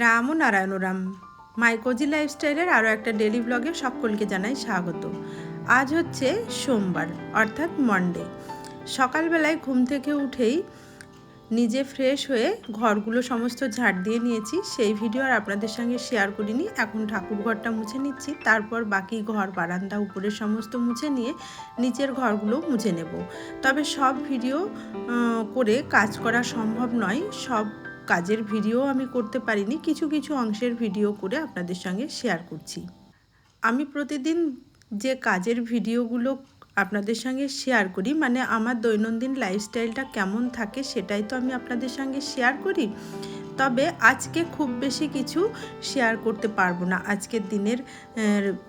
রাম ও নারায়ণ রাম। মাইকোজি লাইফস্টাইলের আরও একটা ডেলি ব্লগে সকলকে জানাই স্বাগত। আজ হচ্ছে সোমবার, অর্থাৎ মন্ডে। সকালবেলায় ঘুম থেকে উঠেই নিজে ফ্রেশ হয়ে ঘরগুলো সমস্ত ঝাড় দিয়ে নিয়েছি। সেই ভিডিও আর আপনাদের সঙ্গে শেয়ার করিনি। এখন ঠাকুর ঘরটা মুছে নিচ্ছি। তারপর বাকি ঘর, বারান্দা, উপরের সমস্ত মুছে নিয়ে নিচের ঘরগুলো মুছে নেব। তবে সব ভিডিও করে কাজ করা সম্ভব নয়। সব কাজের ভিডিও আমি করতে পারিনি, কিছু কিছু অংশের ভিডিও করে আপনাদের সঙ্গে শেয়ার করছি। আমি প্রতিদিন যে কাজের ভিডিওগুলো আপনাদের সঙ্গে শেয়ার করি মানে আমার দৈনন্দিন লাইফস্টাইলটা কেমন থাকে সেটাই তো আমি আপনাদের সঙ্গে শেয়ার করি। তবে আজকে খুব বেশি কিছু শেয়ার করতে পারব না। আজকের দিনের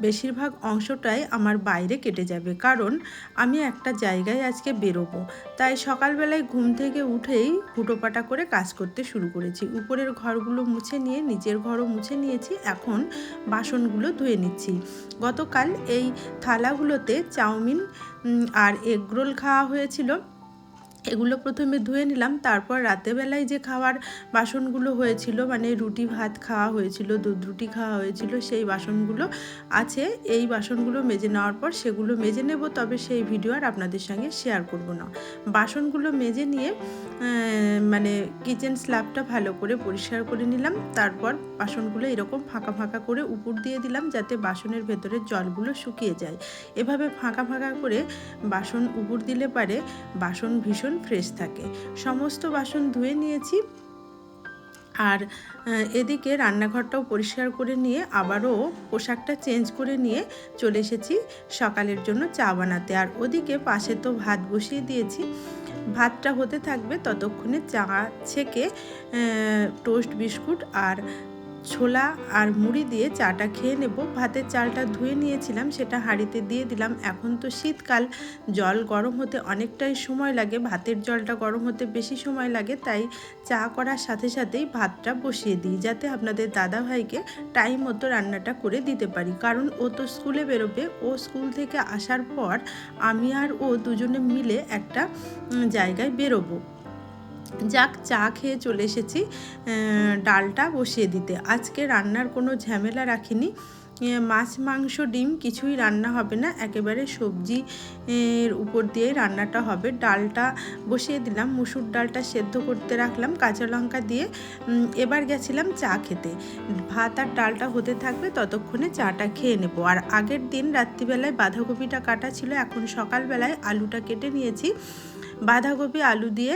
বেশিরভাগ অংশটাই আমার বাইরে কেটে যাবে। কারণ আমি একটা জায়গায় আজকে বেরোবো। তাই সকালবেলায় ঘুম থেকে উঠেই হুটোপাটা করে কাজ করতে শুরু করেছি। উপরের ঘরগুলো মুছে নিয়ে নিজের ঘরও মুছে নিয়েছি। এখন বাসনগুলো ধুয়ে নিচ্ছি। গতকাল এই থালাগুলোতে চাউমিন আর এগরোল খাওয়া হয়েছিল। এগুলো প্রথমে ধুয়ে নিলাম, তারপর রাতেবেলায় যে খাওয়ার বাসনগুলো হয়েছিল মানে রুটি ভাত খাওয়া হয়েছিল, দুধ রুটি খাওয়া হয়েছিল, সেই বাসনগুলো আছে। এই বাসনগুলো মেজে নেওয়ার পর সেগুলো মেজে নেব, তবে সেই ভিডিও আর আপনাদের সঙ্গে শেয়ার করব না। বাসনগুলো মেজে নিয়ে মানে কিচেন স্ল্যাবটা ভালো করে পরিষ্কার করে নিলাম, তারপর বাসনগুলো এরকম ফাঁকা ফাঁকা করে উপর দিয়ে দিলাম, যাতে বাসনের ভেতরে জলগুলো শুকিয়ে যায়। এভাবে ফাঁকা ফাঁকা করে বাসন উপর দিলে পারে, বাসন ভীষণ ফ্রেশ থাকে। সমস্ত বাসন ধুয়ে নিয়েছি। আর এদিকে রান্নাঘরটাও পরিষ্কার করে নিয়ে আবারও পোশাকটা চেঞ্জ করে নিয়ে চলে এসেছি সকালের জন্য চা বানাতে। আর ওদিকে পাশে তো ভাত বসিয়ে দিয়েছি। ভাতটা হতে থাকবে ততক্ষণে চা ছেঁকে টোস্ট বিস্কুট আর ছোলা আর মুড়ি দিয়ে চাটা খেয়ে নেব। ভাতের চালটা ধুয়ে নিয়েছিলাম, সেটা হাঁড়িতে দিয়ে দিলাম। এখন তো শীতকাল, জল গরম হতে অনেকটাই সময় লাগে। ভাতের জলটা গরম হতে বেশি সময় লাগে, তাই চা করার সাথে সাথেই ভাতটা বসিয়ে দিই, যাতে আপনাদের দাদা ভাইকে টাইম মতো রান্নাটা করে দিতে পারি। কারণ ও তো স্কুলে বেরোবে, ও স্কুল থেকে আসার পর আমি আর ও দুজনে মিলে একটা জায়গায় বেরোবো। যাক, চা খেয়ে চলে এসেছি ডালটা বসিয়ে দিতে। আজকে রান্নার কোনো ঝামেলা রাখিনি। মাছ, মাংস, ডিম কিছুই রান্না হবে না। একেবারে সবজি এর উপর দিয়ে রান্নাটা হবে। ডালটা বসিয়ে দিলাম, মুসুর ডালটা সেদ্ধ করতে রাখলাম, কাঁচা লঙ্কা দিয়ে এবার গেছিলাম চা খেতে। ভাত আর ডালটা হতে থাকবে, ততক্ষণে চাটা খেয়ে নেব। আর আগের দিন রাত্রিবেলায় বাঁধাকপিটা কাটা ছিল, এখন সকালবেলায় আলুটা কেটে নিয়েছি। বাঁধাকপি, আলু দিয়ে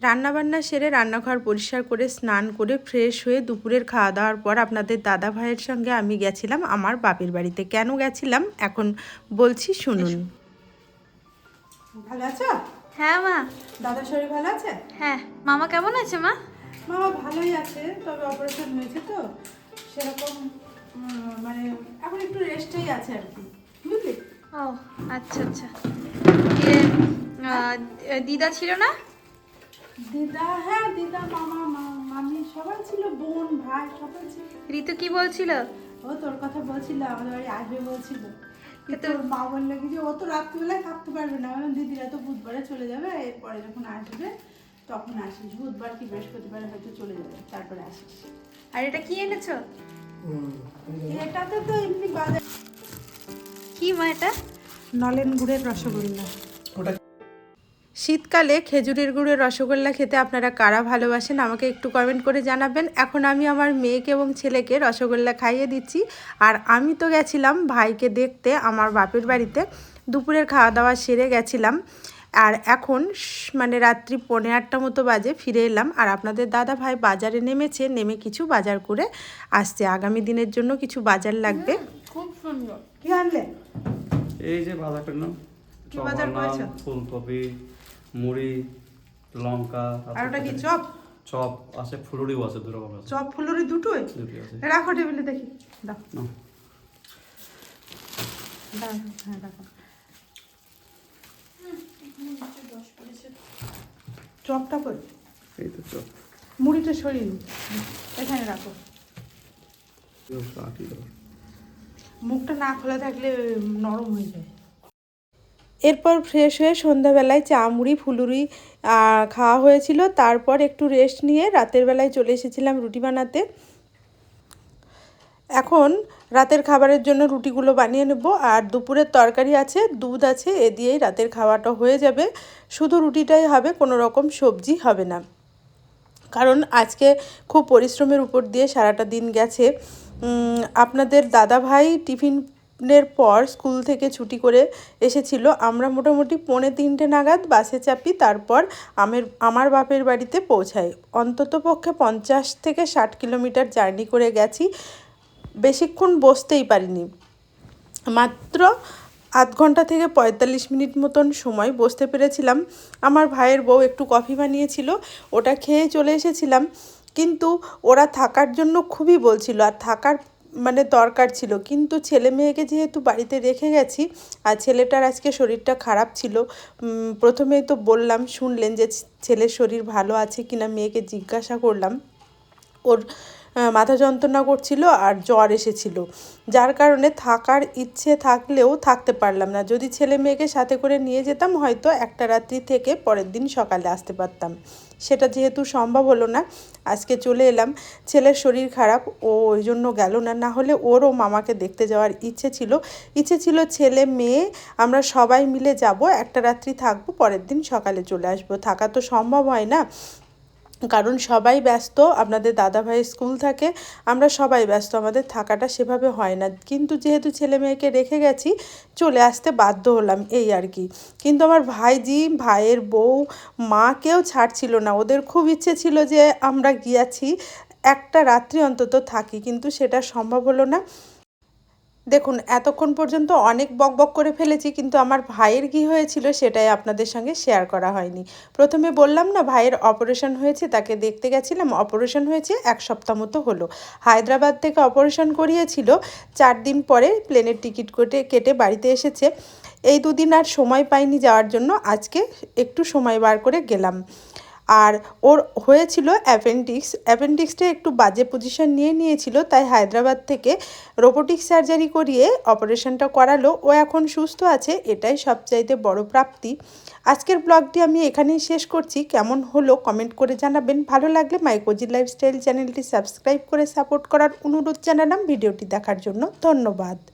রান্নাবান্না সেরে রান্নাঘর পরিষ্কার করে স্নান করে ফ্রেশ হয়ে দুপুরের খাওয়া দাওয়ার পর আপনাদের দাদা ভাইয়ের সঙ্গে আমি গেছিলাম আমার বাপের বাড়িতে। কেন গেছিলাম? এখন বলছি শুনুন। ভালো আছো? হ্যাঁ মা। দাদার শরীর ভালো আছে? হ্যাঁ। মামা কেমন আছে মা? মামা ভালোই আছে তবে অপারেশন হয়েছে তো। সেরকম মানে এখন একটু রেস্টেই আছে আর কি। বুঝলি? ও আচ্ছা আচ্ছা। দিদা ছিল না? দিদা হ্যাঁ দিদা মামা মামি সবাই ছিল বোন ভাই সবাই ছিল। ঋতু কি বলছিল? ও তোর কথা বলছিল আমাদের বাড়ি আসবে বলছিল। তোর মা বলল কি যে ও তো রাত্রিবেলায় থাকতে পারবে না। দিদিরা তো বুধবারে চলে যাবে এরপরে যখন আসবে তখন আসিস। বুধবার কি বৃহস্পতিবারে হয়তো চলে যাবে তারপরে আসিস। আর এটা কি এনেছো? এটাতে তো এমনি বাজার কি মা এটা? নলেন গুড়ের রসগোল্লা। শীতকালে খেজুরের গুড়ের রসগোল্লা খেতে আপনারা কারা ভালোবাসেন আমাকে একটু কমেন্ট করে জানাবেন। এখন আমি আমার মেয়েকে এবং ছেলেকে রসগোল্লা খাইয়ে দিচ্ছি। আর আমি তো গেছিলাম ভাইকে দেখতে আমার বাপের বাড়িতে। দুপুরের খাওয়া দাওয়া সেরে গেছিলাম। আর এখন মানে রাত্রি পৌনে আটটা মতো বাজে ফিরে এলাম। আর আপনাদের দাদা ভাই বাজারে নেমেছে নেমে কিছু বাজার করে আসছে। আগামী দিনের জন্য কিছু বাজার লাগবে। খুব সুন্দর। কি আনলে? এই যে বাজার করলাম কি বাজার করেছ? ফুলকপি। মুড়ি লঙ্কা আর ওটা কি চপ? চপ আছে ফুলুরিও আছে দু রকম আছে। চপ ফুলুরি দুটোই? দুটি আছে। রাখো টেবিলে দেখি। দাও। দাও হ্যাঁ রাখো। চপটা কই? এই তো চপ। মুড়িটা সরিয়ে নি এখানে রাখো। মুখটা না খোলা থাকলে নরম হয়ে যায়। এরপর ফ্রেশ হয়ে সন্ধ্যাবেলায় চা, মুড়ি, ফুলুরি খাওয়া হয়েছিল। তারপর একটু রেস্ট নিয়ে রাতের বেলায় চলে এসেছিলাম রুটি বানাতে। এখন রাতের খাবারের জন্য রুটিগুলো বানিয়ে নেব। আর দুপুরের তরকারি আছে, দুধ আছে, এ দিয়েই রাতের খাওয়াটা হয়ে যাবে। শুধু রুটিটাই হবে, কোনো রকম সবজি হবে না। কারণ আজকে খুব পরিশ্রমের উপর দিয়ে সারাটা দিন গেছে। আপনাদের দাদা ভাই টিফিনের পর স্কুল থেকে ছুটি করে এসেছিল। আমরা মোটামুটি পৌনে তিনটে নাগাদ বাসে চাপি তারপর আমের, আমার বাপের বাড়িতে পৌঁছাই। অন্তত পক্ষে পঞ্চাশ থেকে ষাট কিলোমিটার জার্নি করে গেছি। বেশিক্ষণ বসতেই পারিনি। মাত্র আধ ঘণ্টা থেকে পঁয়তাল্লিশ মিনিট মতন সময় বসতে পেরেছিলাম। আমার ভাইয়ের বউ একটু কফি বানিয়েছিল, ওটা খেয়ে চলে এসেছিলাম। কিন্তু ওরা থাকার জন্য খুবই বলছিল, আর থাকার মানে দরকার ছিল। কিন্তু ছেলে মেয়েকে যেহেতু বাড়িতে রেখে গেছি, আর ছেলেটার আজকে শরীরটা খারাপ ছিল প্রথমেই তো বললাম, শুনলেন যে ছেলের শরীর ভালো আছে কিনা মেয়েকে জিজ্ঞাসা করলাম। ওর মাথা যন্ত্রণা করছিল আর জ্বর এসেছিল। যার কারণে থাকার ইচ্ছে থাকলেও থাকতে পারলাম না। যদি ছেলে মেয়েকে সাথে করে নিয়ে যেতাম, হয়তো একটা রাত্রি থেকে পরের দিন সকালে আসতে পারতাম। সেটা যেহেতু সম্ভব হলো না, আজকে চলে এলাম। ছেলের শরীর খারাপ, ও ওই জন্য গেল না। না হলে ওরও মামাকে দেখতে যাওয়ার ইচ্ছে ছিল। ইচ্ছে ছিল ছেলে মেয়ে, আমরা সবাই মিলে যাব, একটা রাত্রি থাকব, পরের দিন সকালে চলে আসব। থাকা তো সম্ভব হয় না। কারণ সবাই ব্যস্ত, আপনাদের দাদা ভাই স্কুল থাকে, আমরা সবাই ব্যস্ত, আমাদের থাকাটা সেভাবে হয় না। কিন্তু যেহেতু ছেলে মেয়েকে রেখে গেছি, চলে আসতে বাধ্য হলাম এই আর কি। কিন্তু আমার ভাইজি, ভাইয়ের বউ, মা কেউ ছাড়ছিল না। ওদের খুব ইচ্ছে ছিল যে আমরা গিয়েছি, একটা রাত্রি অন্তত থাকি, কিন্তু সেটা সম্ভব হলো না। দেখুন, এতক্ষণ পর্যন্ত অনেক বকবক করে ফেলেছি, কিন্তু আমার ভাইয়ের কী হয়েছিল সেটাই আপনাদের সঙ্গে শেয়ার করা হয়নি। প্রথমে বললাম না, ভাইয়ের অপারেশন হয়েছে, তাকে দেখতে গেছিলাম অপারেশন হয়েছে, এক সপ্তাহ মতো হলো। হায়দ্রাবাদ থেকে অপারেশন করিয়েছিল, চার দিন পরে প্লেনের টিকিট কেটে কেটে বাড়িতে এসেছে। এই দুদিন আর সময় পাইনি যাওয়ার জন্য, আজকে একটু সময় বার করে গেলাম। আর ওর হয়েছিল অ্যাপেন্ডিক্স অ্যাপেন্ডিক্সটা একটু বাজে পজিশন নিয়ে নিয়েছিল, তাই হায়দ্রাবাদ থেকে রোবোটিক সার্জারি করিয়ে অপারেশনটা করালো। ও এখন সুস্থ আছে, এটাই সবচাইতে বড় প্রাপ্তি। আজকের ব্লগটি আমি এখানেই শেষ করছি। কেমন হলো কমেন্ট করে জানাবেন। ভালো লাগলে মাইকোজি লাইফস্টাইল চ্যানেলটি সাবস্ক্রাইব করে সাপোর্ট করার অনুরোধ জানালাম। ভিডিওটি দেখার জন্য ধন্যবাদ।